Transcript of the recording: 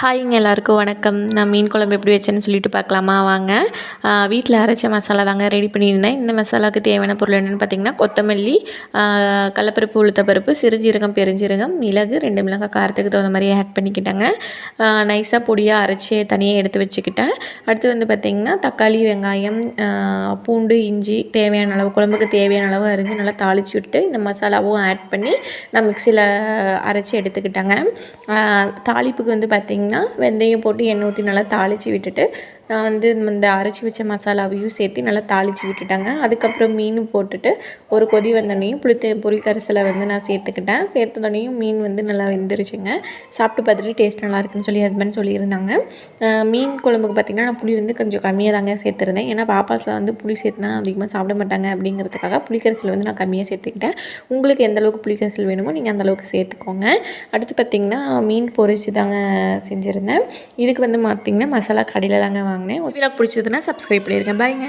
ஹாய்ங்க எல்லாருக்கும் வணக்கம். நான் மீன் குழம்பு எப்படி வச்சேன்னு சொல்லிட்டு பார்க்கலாமா? வாங்க. வீட்டில் அரைச்ச மசாலா தாங்க ரெடி பண்ணியிருந்தேன். இந்த மசாலாவுக்கு தேவையான பொருள் என்னென்னு பார்த்தீங்கன்னா கொத்தமல்லி கடலப்பருப்பு உளுத்தப்பருப்பு சிறுஜீரகம் பெருஞ்சீரகம் மிளகு ரெண்டு மிளகாய் காரத்துக்கு தகுந்த மாதிரி ஆட் பண்ணிக்கிட்டாங்க. நைஸாக பொடியாக அரைச்சி தனியாக எடுத்து வச்சுக்கிட்டேன். அடுத்து வந்து பார்த்திங்கன்னா தக்காளி வெங்காயம் பூண்டு இஞ்சி தேவையான அளவு குழம்புக்கு தேவையான அளவு அரிஞ்சு நல்லா தாளித்து விட்டு இந்த மசாலாவும் ஆட் பண்ணி நான் மிக்சியில் அரைச்சி எடுத்துக்கிட்டேங்க. தாளிப்புக்கு வந்து பார்த்திங்கன்னா வெந்தயம் போட்டு எண்ணெய் ஊற்றி நல்லா தாளித்து விட்டுட்டு நான் வந்து இந்த அரைச்சி வச்ச மசாலாவையும் சேர்த்து நல்லா தாளித்து விட்டுட்டாங்க. அதுக்கப்புறம் மீன் போட்டுட்டு ஒரு கொதி வந்தோடனையும் புளித்த பொரி கரைசலை வந்து நான் சேர்த்துக்கிட்டேன். சேர்த்தோடனையும் மீன் வந்து நல்லா வெந்துருச்சுங்க. சாப்பிட்டு பார்த்துட்டு டேஸ்ட் நல்லா இருக்குன்னு சொல்லி ஹஸ்பண்ட் சொல்லியிருந்தாங்க. மீன் குழம்புக்கு பார்த்திங்கன்னா நான் புளி வந்து கொஞ்சம் கம்மியாக தாங்க சேர்த்துருந்தேன். ஏன்னா பாப்பாஸில் வந்து புளி சேர்த்துனா அதிகமாக சாப்பிட மாட்டாங்க அப்படிங்கிறதுக்காக புளிக்கரிசல் வந்து நான் கம்மியாக சேர்த்துக்கிட்டேன். உங்களுக்கு எந்த அளவுக்கு வேணுமோ நீங்கள் அந்தளவுக்கு சேர்த்துக்கோங்க. அடுத்து பார்த்திங்கன்னா மீன் பொரிச்சு தாங்க செஞ்சுருந்தேன். இதுக்கு வந்து பார்த்திங்கன்னா மசாலா கடையில் தாங்க வாங்கினேன். உங்களுக்கு பிடிச்சதுன்னா சப்ஸ்கிரைப் பண்ணியிருக்கேன் பாய்ங்க